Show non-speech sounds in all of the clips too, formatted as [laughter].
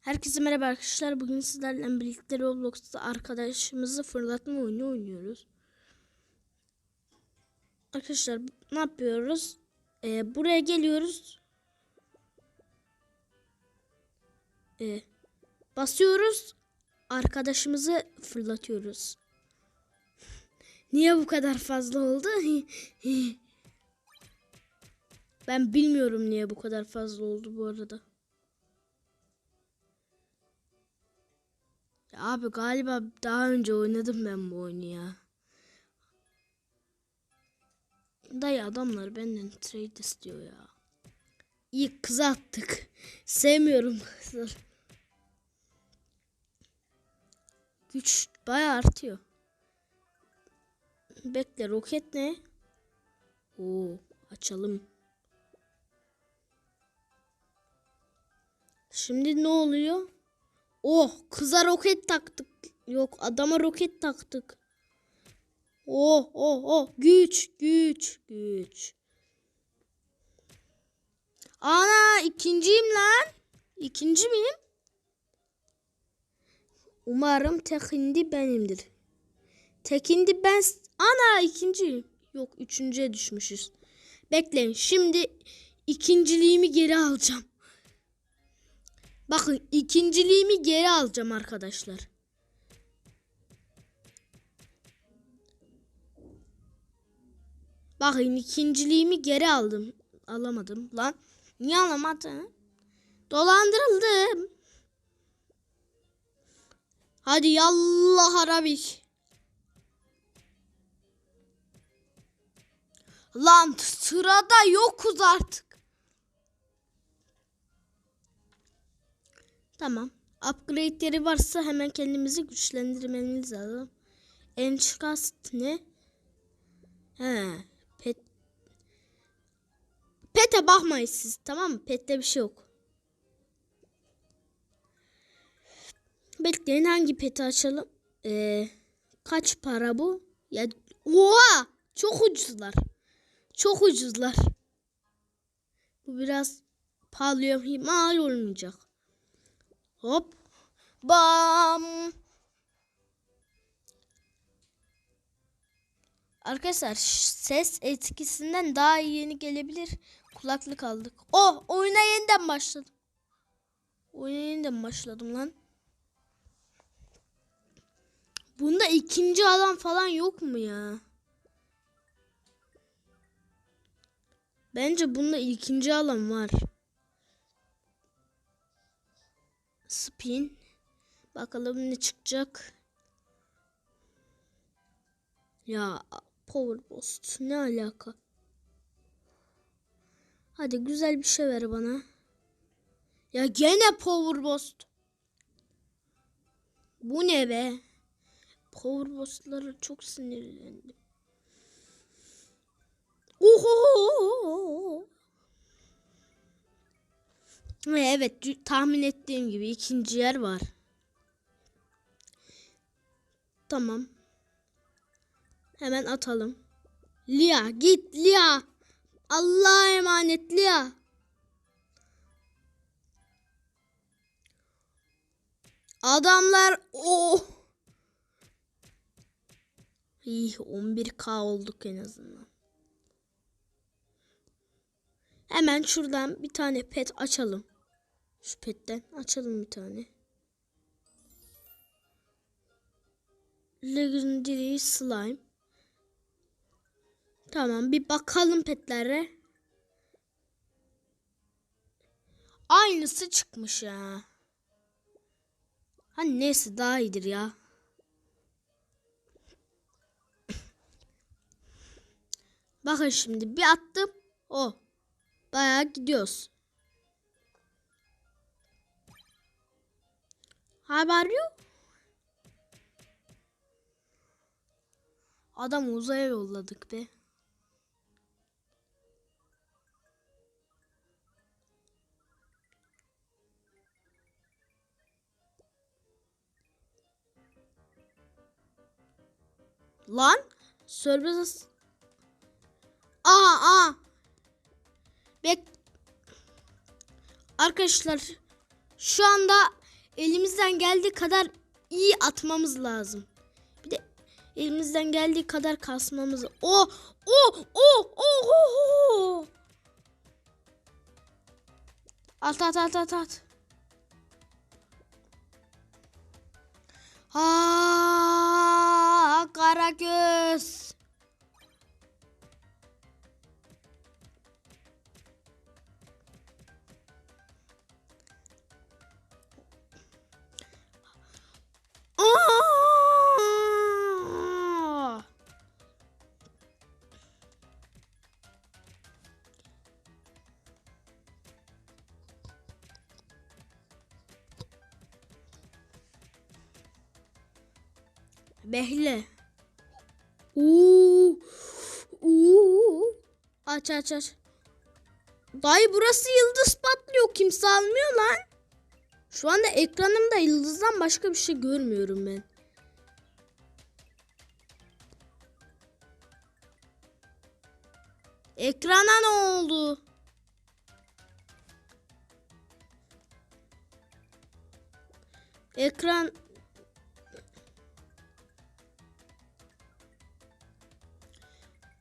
Herkese merhaba arkadaşlar. Bugün sizlerle birlikte Roblox'ta arkadaşımızı fırlatma oyunu oynuyoruz. Arkadaşlar ne yapıyoruz? Ee, buraya geliyoruz. Ee, basıyoruz. Arkadaşımızı fırlatıyoruz. [laughs] Niye bu kadar fazla oldu? [laughs] ben bilmiyorum niye bu kadar fazla oldu bu arada. Ya abi galiba daha önce oynadım ben bu oyunu ya. Dayı adamlar benden trade istiyor ya. İyi kız attık. [laughs] Sevmiyorum kızlar. Güç bayağı artıyor. Bekle roket ne? Oo açalım. Şimdi ne oluyor? Oh kıza roket taktık. Yok adama roket taktık. Oh oh oh güç güç güç. Ana ikinciyim lan. İkinci miyim? Umarım tekindi benimdir. Tekindi ben... Ana ikinciyim. Yok üçüncüye düşmüşüz. Bekleyin şimdi ikinciliğimi geri alacağım. Bakın ikinciliğimi geri alacağım arkadaşlar. Bakın ikinciliğimi geri aldım. Alamadım lan. Niye alamadım? Dolandırıldım. Hadi yallah harabik. Lan sırada yokuz artık. Tamam. Upgrade'leri varsa hemen kendimizi güçlendirmemiz lazım. Enchcast ne? He. Pet. Pet'e bakmayın siz tamam mı? Pet'te bir şey yok. Bekleyin hangi peti açalım? Ee, kaç para bu? Ya oha! Çok ucuzlar. Çok ucuzlar. Bu biraz pahalıya mal olmayacak. Hop. Bam. Arkadaşlar ses etkisinden daha yeni gelebilir. Kulaklık aldık. Oh oyuna yeniden başladım. Oyuna yeniden başladım lan. Bunda ikinci alan falan yok mu ya? Bence bunda ikinci alan var. Spin. Bakalım ne çıkacak. Ya Power Boost ne alaka? Hadi güzel bir şey ver bana. Ya gene Power Boost. Bu ne be? Power Boost'lara çok sinirlendim. Oho! Evet tahmin ettiğim gibi ikinci yer var. Tamam. Hemen atalım. Lia git Lia. Allah'a emanet Lia. Adamlar oh. İyi 11k olduk en azından. Hemen şuradan bir tane pet açalım. Şu petten açalım bir tane. Legendary slime. Tamam bir bakalım petlere. Aynısı çıkmış ya. Hani neyse daha iyidir ya. Bakın şimdi bir attım. O. Bayağı gidiyoruz. Haber yok. Adam uzaya yolladık be. Lan Sörbez Aa aa. Bek Arkadaşlar şu anda elimizden geldiği kadar iyi atmamız lazım. Bir de elimizden geldiği kadar kasmamız. O o o o o. At at at at at. Ha Karagöz. Aa! Uuu. Uuu. Aç aç aç. Dayı burası yıldız patlıyor. Kimse almıyor lan. Şu anda ekranımda yıldızdan başka bir şey görmüyorum ben. Ekrana ne oldu? Ekran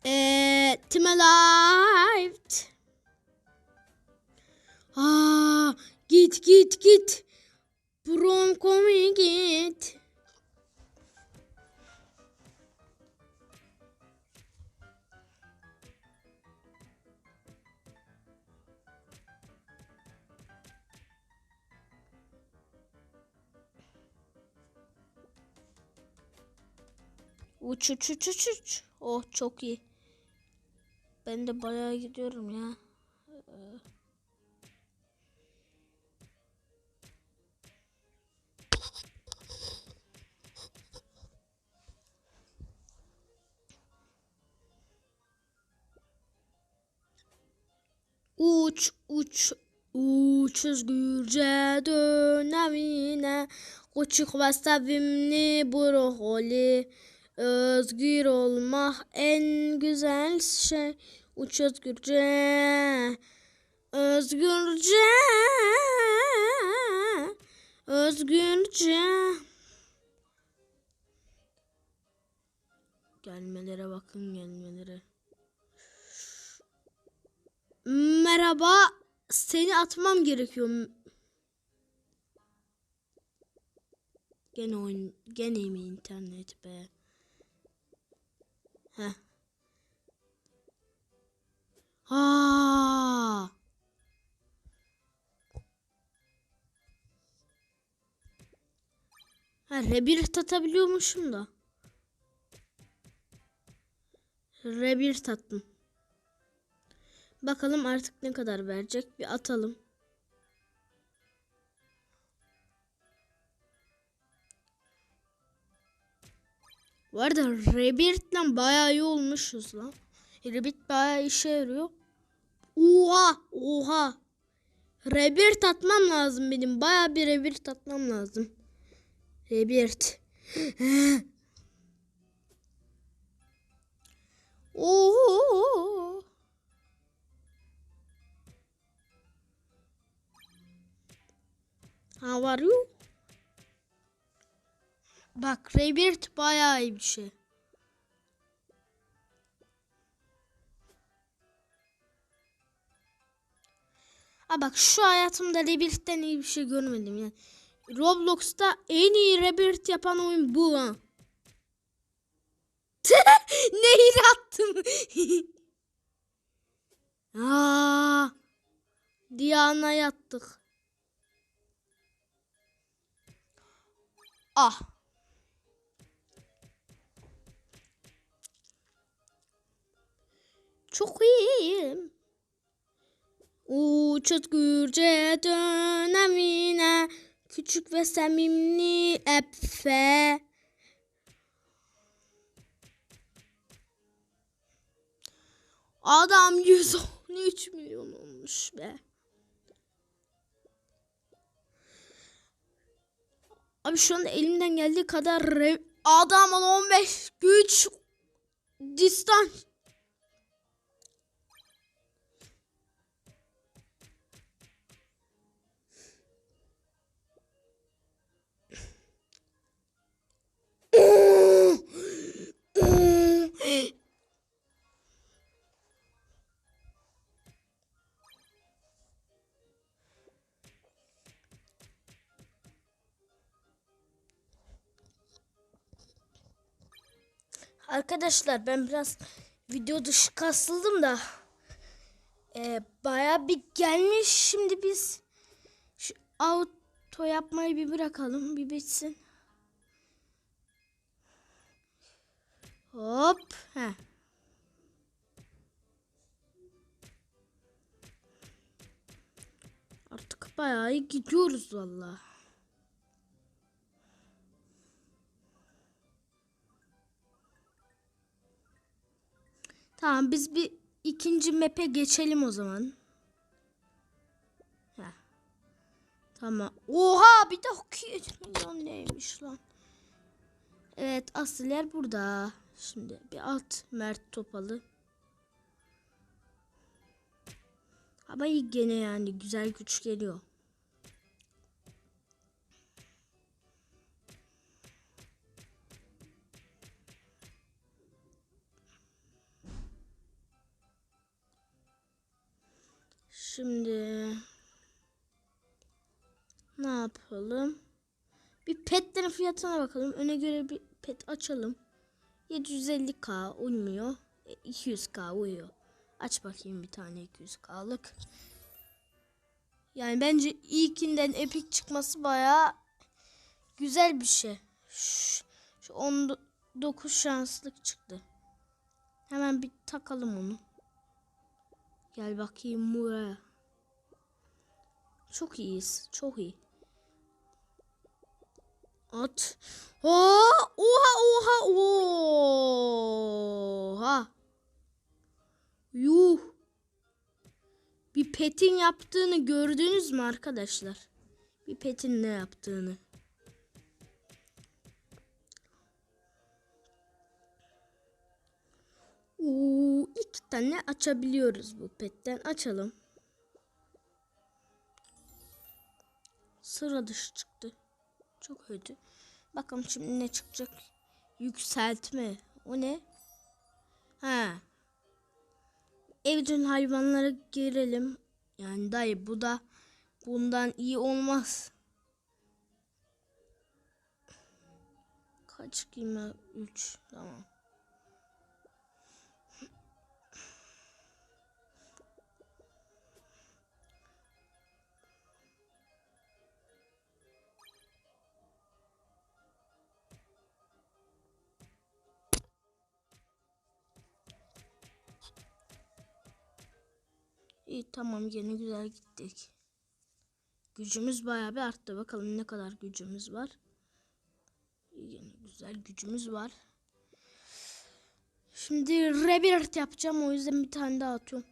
Eee Team Alive. Aa, git git git. Bronco'ya git. Uç uç uç uç uç. Oh çok iyi. Ben de bayağı gidiyorum ya. Uç uç uç özgürce dön evine Küçük ve sevimli brokoli Özgür olmak en güzel şey. Uç özgürce Özgürce Özgürce. Gelmelere bakın gelmelere Merhaba. Seni atmam gerekiyor. Gene oyun gene mi internet be? Heh. Ha. Ha rebirth atabiliyormuşum da. Rebirth attım. Bakalım artık ne kadar verecek. Bir atalım. Bu arada Rebirth'le bayağı iyi olmuşuz lan. Rebirth bayağı işe yarıyor. Oha! Oha! Rebirth atmam lazım benim. Bayağı bir Rebirth atmam lazım. Rebirth. [gasps] Oo! How are you? Bak Rebirth bayağı iyi bir şey. Ha bak şu hayatımda Rebirth'ten iyi bir şey görmedim yani. Roblox'ta en iyi Rebirth yapan oyun bu ha. [laughs] Nehir attım. [laughs] Aa, Diana yattık. Ah. Çok iyiyim. Uç özgürce dön evine Küçük ve sevimli Efe Adam 113 milyon olmuş be. Abi şu anda elimden geldiği kadar. Adamın 15 güç distans. Arkadaşlar ben biraz video dışı kasıldım da e, baya bir gelmiş. Şimdi biz şu auto yapmayı bir bırakalım bir bitsin. Hop. Heh. Artık bayağı iyi gidiyoruz valla. Tamam biz bir ikinci map'e geçelim o zaman. Heh. Tamam. Oha bir de 200 milyon neymiş lan. Evet asıl yer burada. Şimdi bir alt Mert Topalı. Ama iyi gene yani güzel güç geliyor. Yapalım? Bir petlerin fiyatına bakalım. Öne göre bir pet açalım. 750k uymuyor. E, 200k uyuyor. Aç bakayım bir tane 200k'lık. Yani bence ilkinden epik çıkması baya güzel bir şey. Şu 19 şanslık çıktı. Hemen bir takalım onu. Gel bakayım buraya. Çok iyiyiz. Çok iyi. At. Oha! Oha! Oha! Oha! Yuh! Bir petin yaptığını gördünüz mü arkadaşlar? Bir petin ne yaptığını. Oo, iki tane açabiliyoruz bu petten. Açalım. Sıra dışı çıktı. Çok kötü. Bakalım şimdi ne çıkacak. Yükseltme. O ne? Ha. Evcil hayvanlara girelim. Yani dayı bu da bundan iyi olmaz. Kaç kime? 3. Tamam. İyi tamam yine güzel gittik. Gücümüz bayağı bir arttı. Bakalım ne kadar gücümüz var. Yine güzel gücümüz var. Şimdi rebirth yapacağım. O yüzden bir tane daha atıyorum.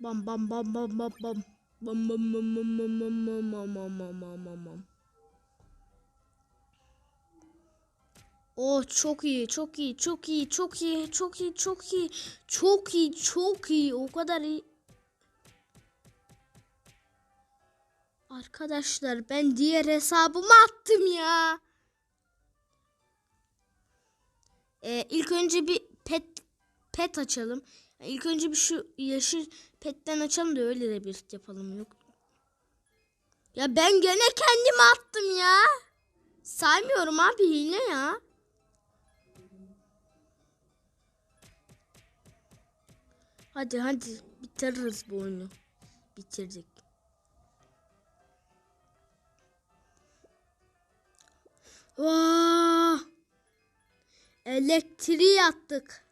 Bam bam bam bam bam bam. Bam bam bam bam bam bam bam bam bam bam bam bam. Oh çok iyi, çok iyi, çok iyi, çok iyi, çok iyi, çok iyi, çok iyi, çok iyi. O kadar iyi. Arkadaşlar ben diğer hesabımı attım ya. Ee, ilk önce bir pet pet açalım. İlk önce bir şu yeşil petten açalım da öyle de bir yapalım yok. Ya ben gene kendimi attım ya. Saymıyorum abi hile ya. Hadi hadi bitiririz bu oyunu. Bitirdik. Vaa! Elektriği attık.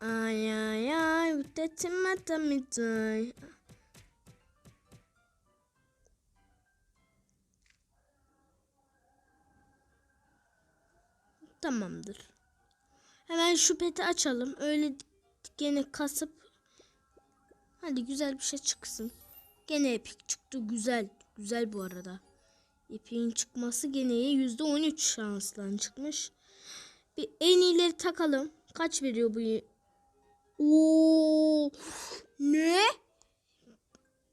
Ay ay ay müddetime tamiday. Tamamdır. Hemen şu peti açalım. Öyle gene kasıp hadi güzel bir şey çıksın. Gene epik çıktı. Güzel. Güzel bu arada. İpin çıkması gene yüzde on üç şansla çıkmış. Bir en iyileri takalım. Kaç veriyor bu? Oo, ne?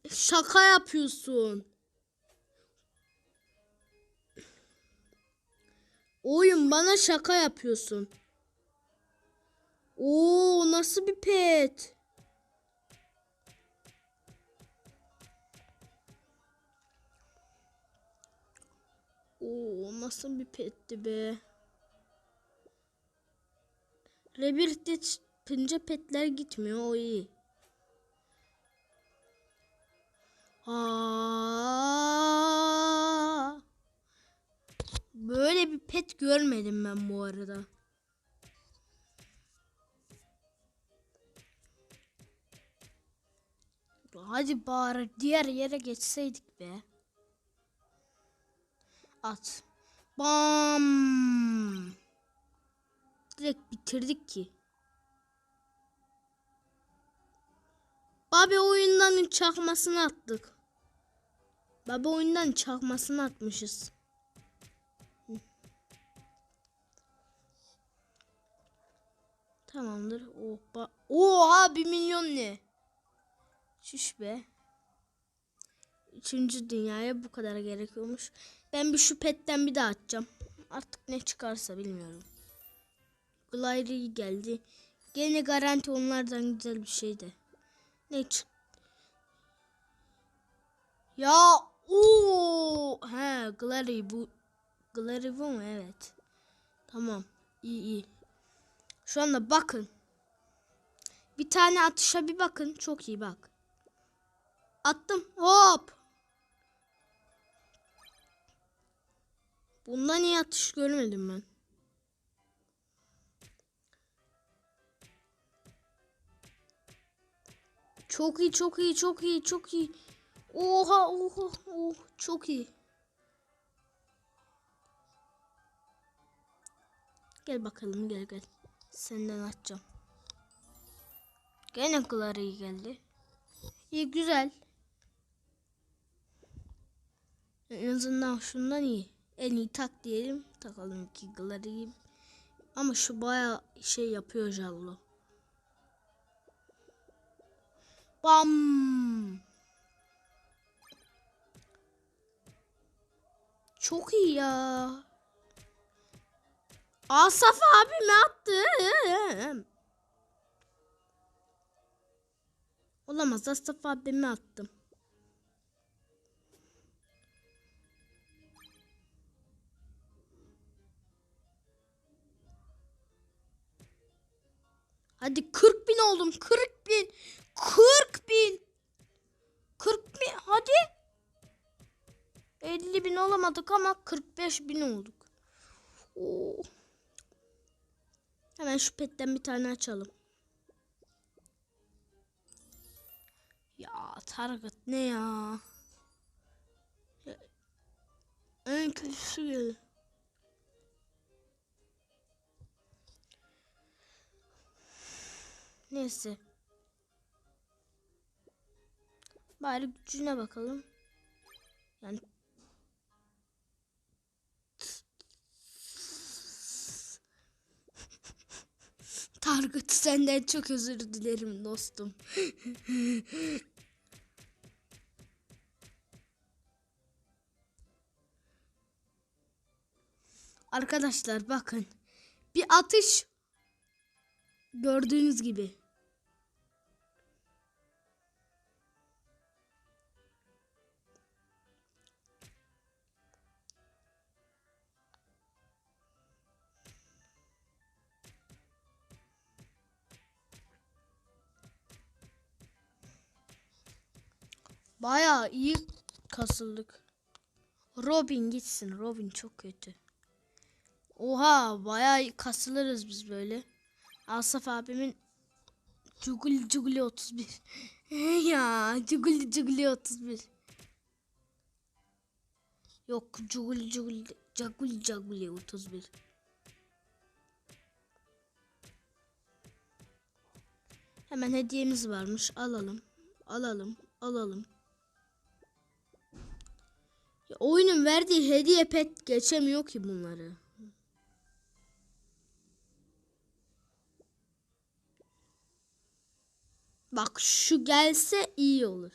Şaka yapıyorsun. Oyun bana şaka yapıyorsun. Oo nasıl bir pet? Oo nasıl bir petti be. Rebirth'te çıkınca petler gitmiyor o iyi. Aa, böyle bir pet görmedim ben bu arada. Hadi bari diğer yere geçseydik be. At. Bam. Direkt bitirdik ki. Babi oyundan çakmasını attık. Baba oyundan çakmasını atmışız. Tamamdır. Oha. Oha bir milyon ne? Şiş be. Üçüncü dünyaya bu kadar gerekiyormuş. Ben bir şu petten bir daha atacağım. Artık ne çıkarsa bilmiyorum. Glider geldi. Gene garanti onlardan güzel bir şeydi. Ne çık? Ya o he Glary bu Glary bu mu? Evet. Tamam. İyi iyi. Şu anda bakın. Bir tane atışa bir bakın. Çok iyi bak. Attım. Hop. Bunda niye atış görmedim ben? Çok iyi, çok iyi, çok iyi, çok iyi. Oha, oha, oh, çok iyi. Gel bakalım, gel gel. Senden atacağım. Gene Clary geldi. İyi, güzel. En azından şundan iyi. En iyi tak diyelim. Takalım ki Clary'yi. Ama şu baya şey yapıyor Jallo. Bam. Çok iyi ya. Asaf abime attım. Olamaz Asaf abime attım. Hadi 40 bin oldum. 40 bin. 40 bin. 40 bin. Hadi. 50 bin olamadık ama 45 bin olduk. Oo. Hemen şu petten bir tane açalım. Ya target ne ya? ya en kötüsü geldi. Neyse. Bari gücüne bakalım. Yani Target senden çok özür dilerim dostum. Arkadaşlar bakın. Bir atış gördüğünüz gibi. Bayağı iyi kasıldık. Robin gitsin. Robin çok kötü. Oha iyi kasılırız biz böyle. Asaf abimin Cugul Cuguli 31. ya Cugul Cuguli 31. Yok Cugul Cugul Cagul Caguli 31. Hemen hediyemiz varmış. Alalım. Alalım. Alalım. Oyunun verdiği hediye pet geçemiyor ki bunları. Bak şu gelse iyi olur.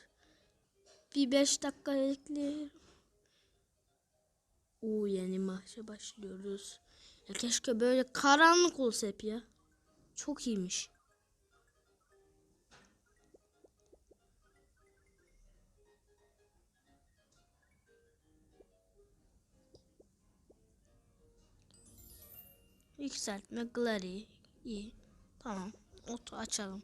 Bir beş dakika bekleyelim. Oo yeni maça başlıyoruz. Ya keşke böyle karanlık olsa hep ya. Çok iyiymiş. Yükseltme Glary iyi. Tamam. Otu açalım.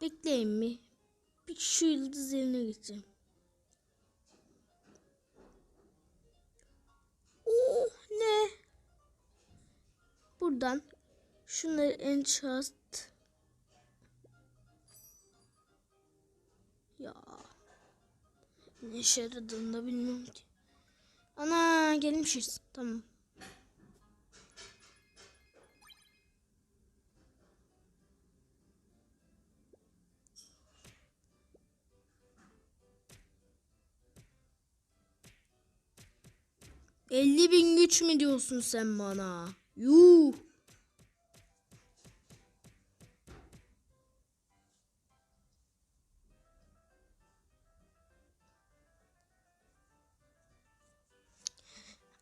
Bekleyin mi? Bir şu yıldız evine gideceğim. Ne? Buradan şunları enchant. Ya. Ne işe yaradığını da bilmiyorum ki. Ana gelmişiz. Tamam. Elli bin güç mü diyorsun sen bana? Yuh.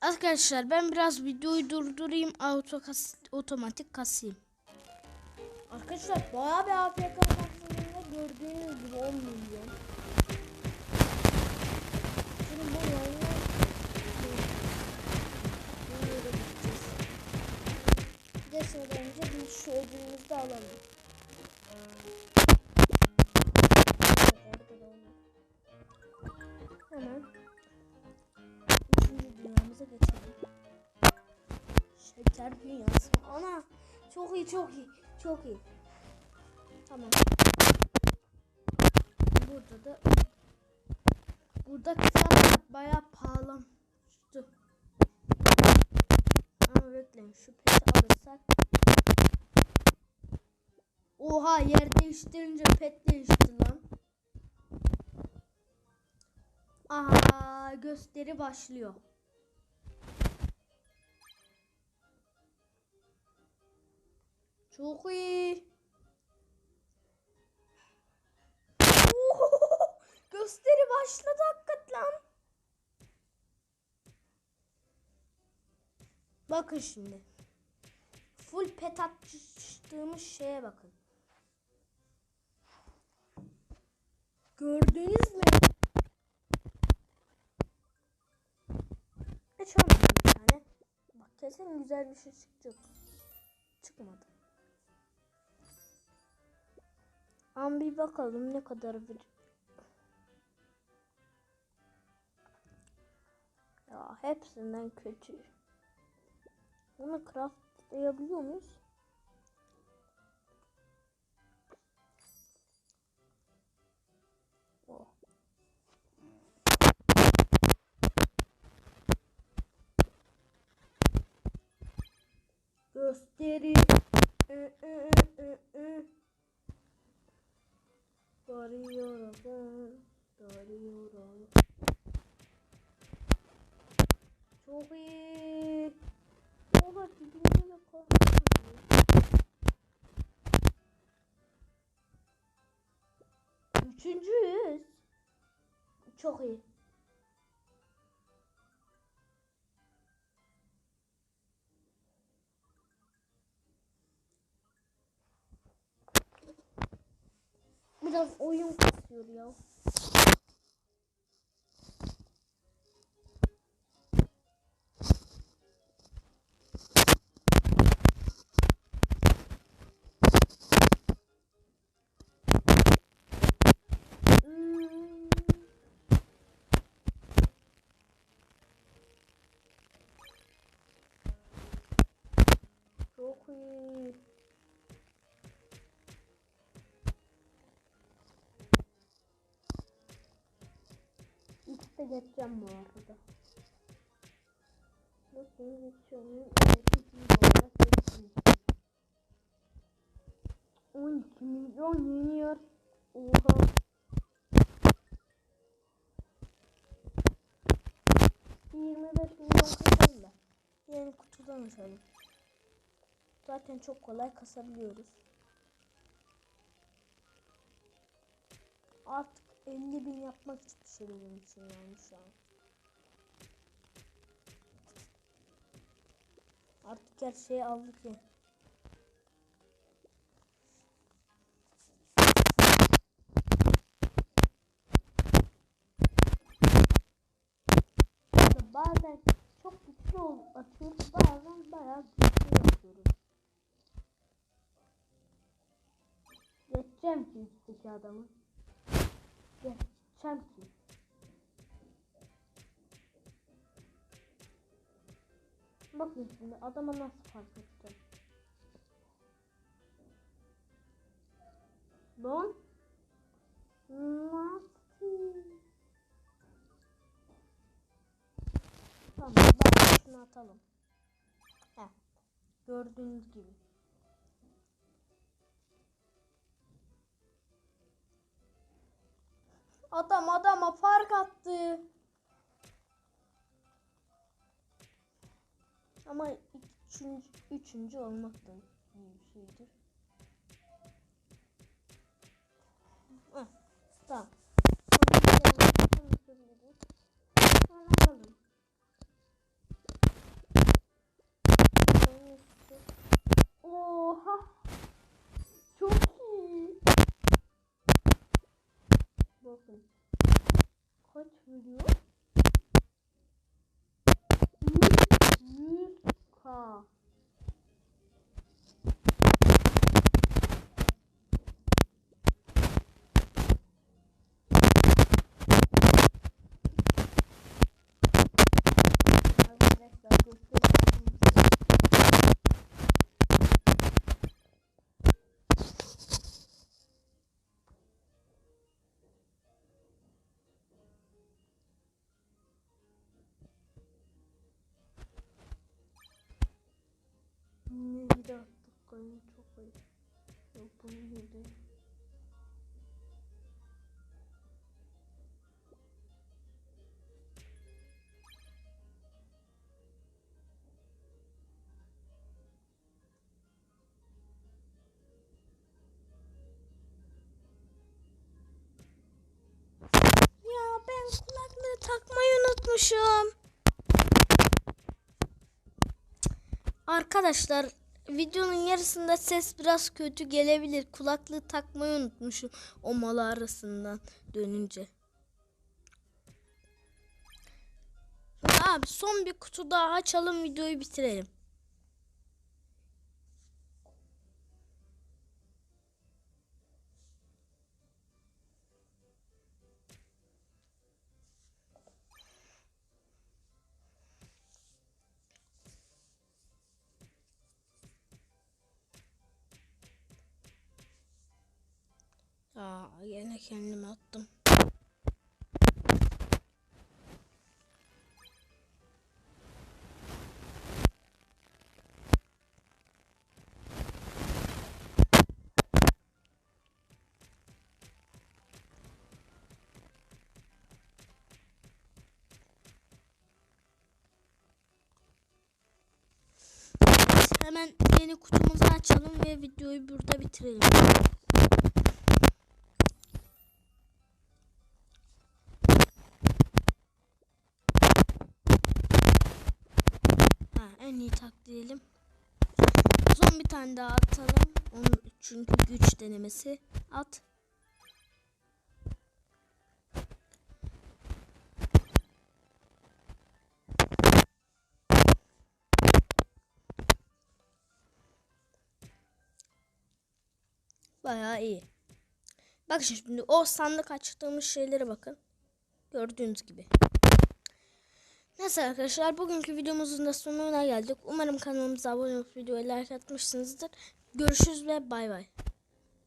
Arkadaşlar ben biraz videoyu durdurayım. Auto kas, otomatik kasayım. Arkadaşlar bayağı bir APK kapsamında gördüğünüz gibi 10 milyon. Şimdi bu yayına Geçmeden önce biz şu ödülümüzü de alalım. Hemen üçüncü dünyamıza geçelim. Şeker dünyası. Ana çok iyi çok iyi çok iyi. Tamam. Burada da burada kitap bayağı pahalı. Şu bekleyin şu alırsak. Oha yer değiştirince pet değişti lan. Aha gösteri başlıyor. Çok iyi. Oho, gösteri başladı hakikaten. Bakın şimdi. Full pet açtığımız şeye bakın. Gördünüz mü? Açamadım bir tane. Bak kesin güzel bir şey çıkacak. Çıkmadı. Ama bir bakalım ne kadar bir... Ya hepsinden kötü. Bunu craftlayabiliyor muyuz? Oh. Gösteri. Ü, ü, ü, ü. Varıyorum, varıyorum. Çok iyi. Oha dibinde de. Üçüncüyüz. Çok iyi. Biraz oyun kasıyor ya. De geçeceğim bu arada. Bakın geçiyorum. Evet, ikinci olarak geçeceğim. 12 milyon yeni yer. Oha. Yirmi beş milyon kasalım da. Yeni kutudan açalım. Zaten çok kolay kasabiliyoruz. Artık 50 bin yapmak hiçbir şey benim için yani şu an. Artık her şeyi aldık ya. Bazen çok güçlü atıyoruz, bazen bayağı güçlü atıyoruz. Geçeceğim ki üstteki adamı. Geçeceğim ki. Bakın şimdi adama nasıl fark edeceğim. Lan. Nasıl? Tamam bak şunu atalım. Heh. Gördüğünüz gibi. Adam adama fark attı. Ama üçüncü, üçüncü olmak da iyi bir şeydir. Tamam. Oha! Çok iyi. Bakın. Kaç vuruyor? 100 takmayı unutmuşum. Arkadaşlar videonun yarısında ses biraz kötü gelebilir. Kulaklığı takmayı unutmuşum o mola arasından dönünce. Abi son bir kutu daha açalım videoyu bitirelim. Yine kendime attım. Hemen yeni kutumuzu açalım ve videoyu burada bitirelim. Tane daha atalım. Onun çünkü güç denemesi. At. Bayağı iyi. Bak şimdi o sandık açtığımız şeylere bakın. Gördüğünüz gibi. Neyse arkadaşlar bugünkü videomuzun da sonuna geldik. Umarım kanalımıza abone olup videoya like atmışsınızdır. Görüşürüz ve bay bay.